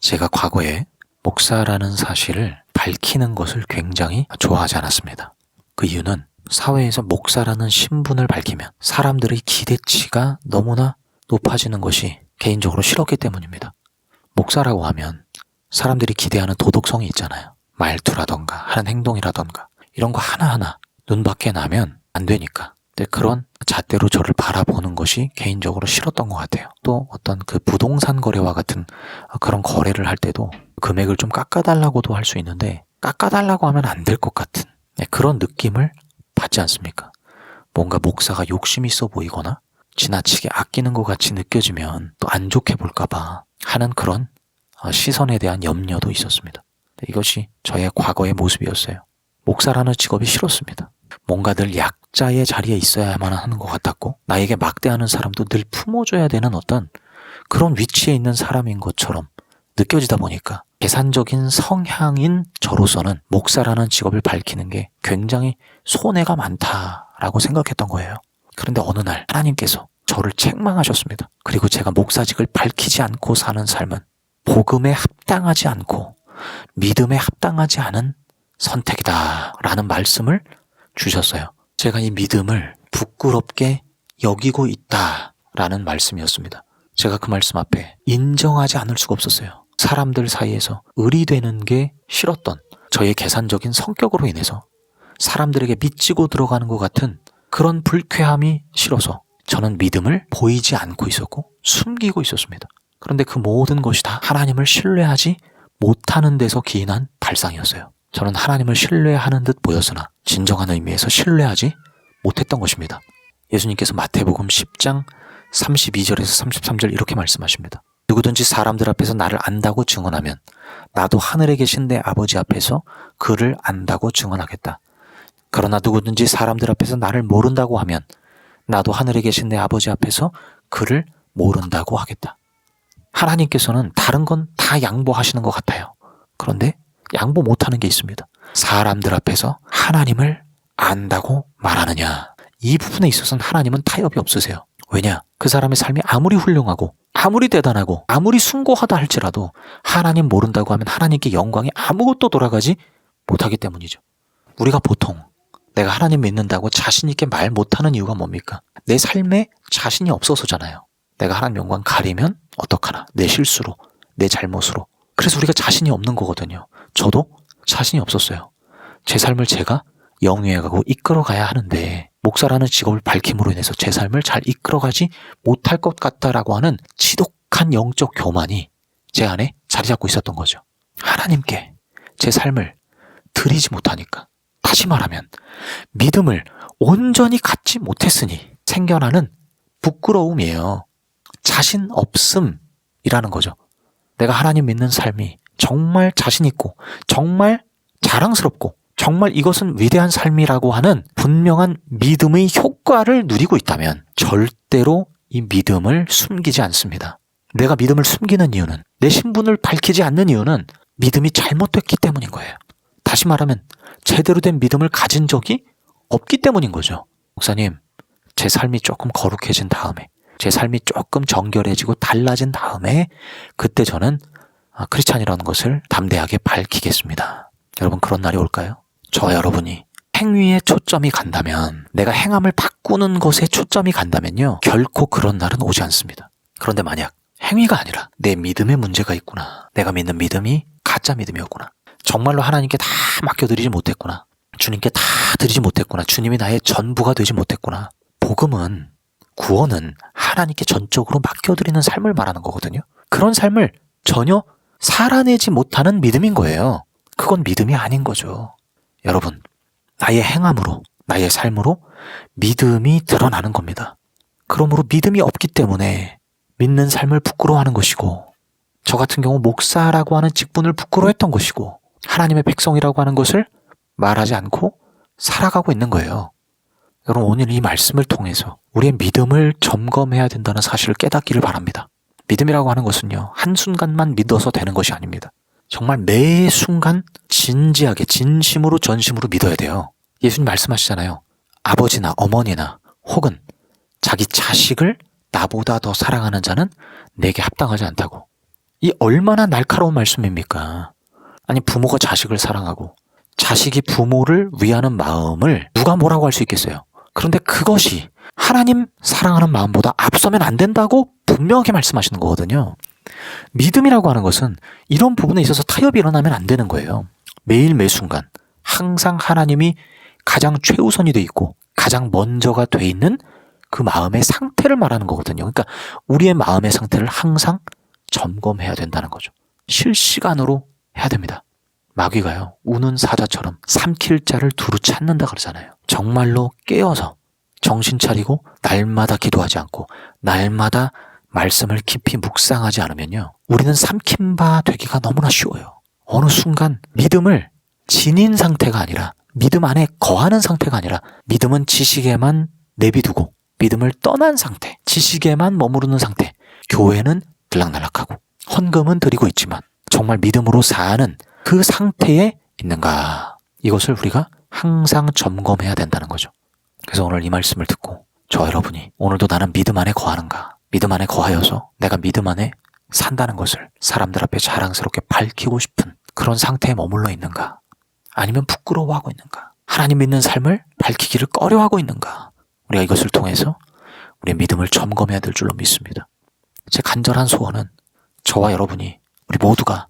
제가 과거에 목사라는 사실을 밝히는 것을 굉장히 좋아하지 않았습니다. 그 이유는 사회에서 목사라는 신분을 밝히면 사람들의 기대치가 너무나 높아지는 것이 개인적으로 싫었기 때문입니다. 목사라고 하면 사람들이 기대하는 도덕성이 있잖아요. 말투라던가 하는 행동이라던가 이런 거 하나하나 눈 밖에 나면 안 되니까. 그런 잣대로 저를 바라보는 것이 개인적으로 싫었던 것 같아요. 또 어떤 그 부동산 거래와 같은 그런 거래를 할 때도 금액을 좀 깎아달라고도 할 수 있는데 깎아달라고 하면 안 될 것 같은 네, 그런 느낌을 받지 않습니까? 뭔가 목사가 욕심 있어 보이거나 지나치게 아끼는 것 같이 느껴지면 또 안 좋게 볼까봐 하는 그런 어, 시선에 대한 염려도 있었습니다. 네, 이것이 저의 과거의 모습이었어요. 목사라는 직업이 싫었습니다. 뭔가 늘 약 자의 자리에 있어야만 하는 것 같았고, 나에게 막대하는 사람도 늘 품어줘야 되는 어떤 그런 위치에 있는 사람인 것처럼 느껴지다 보니까 계산적인 성향인 저로서는 목사라는 직업을 밝히는 게 굉장히 손해가 많다라고 생각했던 거예요. 그런데 어느 날 하나님께서 저를 책망하셨습니다. 그리고 제가 목사직을 밝히지 않고 사는 삶은 복음에 합당하지 않고 믿음에 합당하지 않은 선택이다. 라는 말씀을 주셨어요. 제가 이 믿음을 부끄럽게 여기고 있다. 라는 말씀이었습니다. 제가 그 말씀 앞에 인정하지 않을 수가 없었어요. 사람들 사이에서 의리되는 게 싫었던 저의 계산적인 성격으로 인해서 사람들에게 미치고 들어가는 것 같은 그런 불쾌함이 싫어서 저는 믿음을 보이지 않고 있었고 숨기고 있었습니다. 그런데 그 모든 것이 다 하나님을 신뢰하지 못하는 데서 기인한 발상이었어요. 저는 하나님을 신뢰하는 듯 보였으나 진정한 의미에서 신뢰하지 못했던 것입니다. 예수님께서 마태복음 10장 32절에서 33절 이렇게 말씀하십니다. 누구든지 사람들 앞에서 나를 안다고 증언하면 나도 하늘에 계신 내 아버지 앞에서 그를 안다고 증언하겠다. 그러나 누구든지 사람들 앞에서 나를 모른다고 하면 나도 하늘에 계신 내 아버지 앞에서 그를 모른다고 하겠다. 하나님께서는 다른 건 다 양보하시는 것 같아요. 그런데 양보 못하는 게 있습니다. 사람들 앞에서 하나님을 안다고 말하느냐. 이 부분에 있어서는 하나님은 타협이 없으세요. 왜냐? 그 사람의 삶이 아무리 훌륭하고 아무리 대단하고 아무리 숭고하다 할지라도 하나님 모른다고 하면 하나님께 영광이 아무것도 돌아가지 못하기 때문이죠. 우리가 보통 내가 하나님 믿는다고 자신 있게 말 못하는 이유가 뭡니까? 내 삶에 자신이 없어서잖아요. 내가 하나님 영광 가리면 어떡하나? 내 실수로, 내 잘못으로. 그래서 우리가 자신이 없는 거거든요. 저도 자신이 없었어요. 제 삶을 제가 영위해가고 이끌어가야 하는데 목사라는 직업을 밝힘으로 인해서 제 삶을 잘 이끌어가지 못할 것 같다라고 하는 지독한 영적 교만이 제 안에 자리 잡고 있었던 거죠. 하나님께 제 삶을 드리지 못하니까 다시 말하면 믿음을 온전히 갖지 못했으니 생겨나는 부끄러움이에요. 자신 없음이라는 거죠. 내가 하나님 믿는 삶이 정말 자신 있고 정말 자랑스럽고 정말 이것은 위대한 삶이라고 하는 분명한 믿음의 효과를 누리고 있다면 절대로 이 믿음을 숨기지 않습니다. 내가 믿음을 숨기는 이유는 내 신분을 밝히지 않는 이유는 믿음이 잘못됐기 때문인 거예요. 다시 말하면 제대로 된 믿음을 가진 적이 없기 때문인 거죠. 목사님, 제 삶이 조금 거룩해진 다음에 제 삶이 조금 정결해지고 달라진 다음에 그때 저는 아, 크리스찬이라는 것을 담대하게 밝히겠습니다. 여러분 그런 날이 올까요? 저 여러분이 행위에 초점이 간다면 내가 행함을 바꾸는 것에 초점이 간다면요 결코 그런 날은 오지 않습니다. 그런데 만약 행위가 아니라 내 믿음에 문제가 있구나. 내가 믿는 믿음이 가짜 믿음이었구나. 정말로 하나님께 다 맡겨드리지 못했구나. 주님께 다 드리지 못했구나. 주님이 나의 전부가 되지 못했구나. 복음은 구원은 하나님께 전적으로 맡겨드리는 삶을 말하는 거거든요. 그런 삶을 전혀 살아내지 못하는 믿음인 거예요. 그건 믿음이 아닌 거죠. 여러분, 나의 행함으로, 나의 삶으로 믿음이 드러나는 겁니다. 그러므로 믿음이 없기 때문에 믿는 삶을 부끄러워하는 것이고, 저 같은 경우 목사라고 하는 직분을 부끄러워했던 것이고, 하나님의 백성이라고 하는 것을 말하지 않고 살아가고 있는 거예요. 여러분, 오늘 이 말씀을 통해서 우리의 믿음을 점검해야 된다는 사실을 깨닫기를 바랍니다. 믿음이라고 하는 것은요, 한순간만 믿어서 되는 것이 아닙니다. 정말 매 순간 진지하게, 진심으로, 전심으로 믿어야 돼요. 예수님 말씀하시잖아요. 아버지나 어머니나 혹은 자기 자식을 나보다 더 사랑하는 자는 내게 합당하지 않다고. 이 얼마나 날카로운 말씀입니까? 아니 부모가 자식을 사랑하고 자식이 부모를 위하는 마음을 누가 뭐라고 할 수 있겠어요? 그런데 그것이 하나님 사랑하는 마음보다 앞서면 안 된다고 분명하게 말씀하시는 거거든요. 믿음이라고 하는 것은 이런 부분에 있어서 타협이 일어나면 안 되는 거예요. 매일 매 순간 항상 하나님이 가장 최우선이 돼 있고 가장 먼저가 돼 있는 그 마음의 상태를 말하는 거거든요. 그러니까 우리의 마음의 상태를 항상 점검해야 된다는 거죠. 실시간으로 해야 됩니다. 마귀가요, 우는 사자처럼 삼킬 자를 두루 찾는다 그러잖아요. 정말로 깨어서 정신 차리고 날마다 기도하지 않고 날마다 말씀을 깊이 묵상하지 않으면요. 우리는 삼킨 바 되기가 너무나 쉬워요. 어느 순간 믿음을 지닌 상태가 아니라 믿음 안에 거하는 상태가 아니라 믿음은 지식에만 내비두고 믿음을 떠난 상태, 지식에만 머무르는 상태, 교회는 들락날락하고 헌금은 드리고 있지만 정말 믿음으로 사는 그 상태에 있는가? 이것을 우리가 항상 점검해야 된다는 거죠. 그래서 오늘 이 말씀을 듣고 저 여러분이 오늘도 나는 믿음 안에 거하는가? 믿음 안에 거하여서 내가 믿음 안에 산다는 것을 사람들 앞에 자랑스럽게 밝히고 싶은 그런 상태에 머물러 있는가? 아니면 부끄러워하고 있는가? 하나님 믿는 삶을 밝히기를 꺼려하고 있는가? 우리가 이것을 통해서 우리의 믿음을 점검해야 될 줄로 믿습니다. 제 간절한 소원은 저와 여러분이 우리 모두가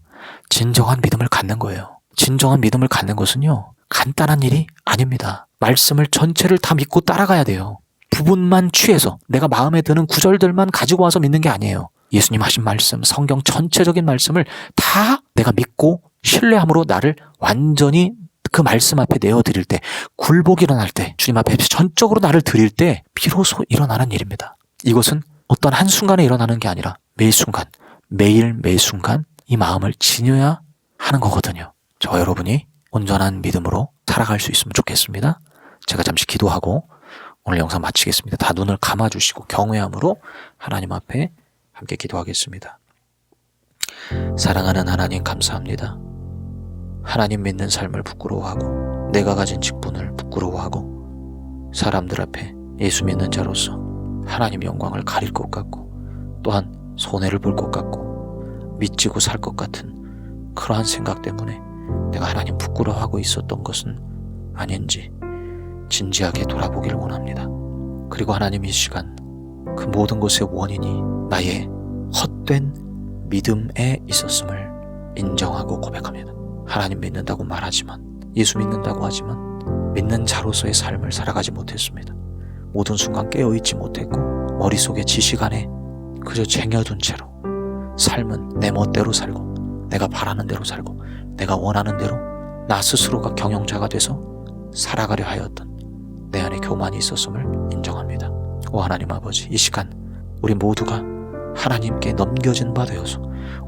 진정한 믿음을 갖는 거예요. 진정한 믿음을 갖는 것은요, 간단한 일이 아닙니다. 말씀을 전체를 다 믿고 따라가야 돼요. 부분만 취해서 내가 마음에 드는 구절들만 가지고 와서 믿는 게 아니에요. 예수님 하신 말씀, 성경 전체적인 말씀을 다 내가 믿고 신뢰함으로 나를 완전히 그 말씀 앞에 내어드릴 때, 굴복이 일어날 때, 주님 앞에 전적으로 나를 드릴 때, 비로소 일어나는 일입니다. 이것은 어떤 한순간에 일어나는 게 아니라 매 순간, 매일 매 순간 이 마음을 지녀야 하는 거거든요. 저 여러분이 온전한 믿음으로 살아갈 수 있으면 좋겠습니다. 제가 잠시 기도하고 오늘 영상 마치겠습니다. 다 눈을 감아주시고 경외함으로 하나님 앞에 함께 기도하겠습니다. 사랑하는 하나님 감사합니다. 하나님 믿는 삶을 부끄러워하고 내가 가진 직분을 부끄러워하고 사람들 앞에 예수 믿는 자로서 하나님 영광을 가릴 것 같고 또한 손해를 볼 것 같고 미치고 살 것 같은 그러한 생각 때문에 내가 하나님 부끄러워하고 있었던 것은 아닌지 진지하게 돌아보기를 원합니다. 그리고 하나님 이 시간 그 모든 것의 원인이 나의 헛된 믿음에 있었음을 인정하고 고백합니다. 하나님 믿는다고 말하지만 예수 믿는다고 하지만 믿는 자로서의 삶을 살아가지 못했습니다. 모든 순간 깨어있지 못했고 머릿속에 지식 안에 그저 쟁여둔 채로 삶은 내 멋대로 살고 내가 바라는 대로 살고 내가 원하는 대로 나 스스로가 경영자가 돼서 살아가려 하였던 내 안에 교만이 있었음을 인정합니다. 오 하나님 아버지 이 시간 우리 모두가 하나님께 넘겨진 바 되어서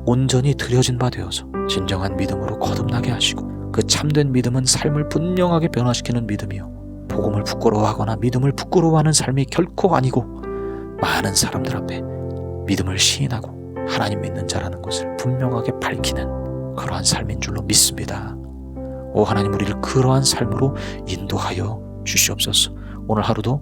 온전히 드려진 바 되어서 진정한 믿음으로 거듭나게 하시고 그 참된 믿음은 삶을 분명하게 변화시키는 믿음이요 복음을 부끄러워하거나 믿음을 부끄러워하는 삶이 결코 아니고 많은 사람들 앞에 믿음을 시인하고 하나님 믿는 자라는 것을 분명하게 밝히는 그러한 삶인 줄로 믿습니다. 오 하나님 우리를 그러한 삶으로 인도하여 주시옵소서. 오늘 하루도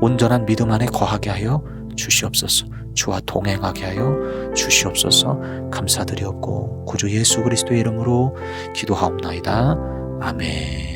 온전한 믿음 안에 거하게 하여 주시옵소서. 주와 동행하게 하여 주시옵소서. 감사드리옵고 구주 예수 그리스도의 이름으로 기도하옵나이다. 아멘.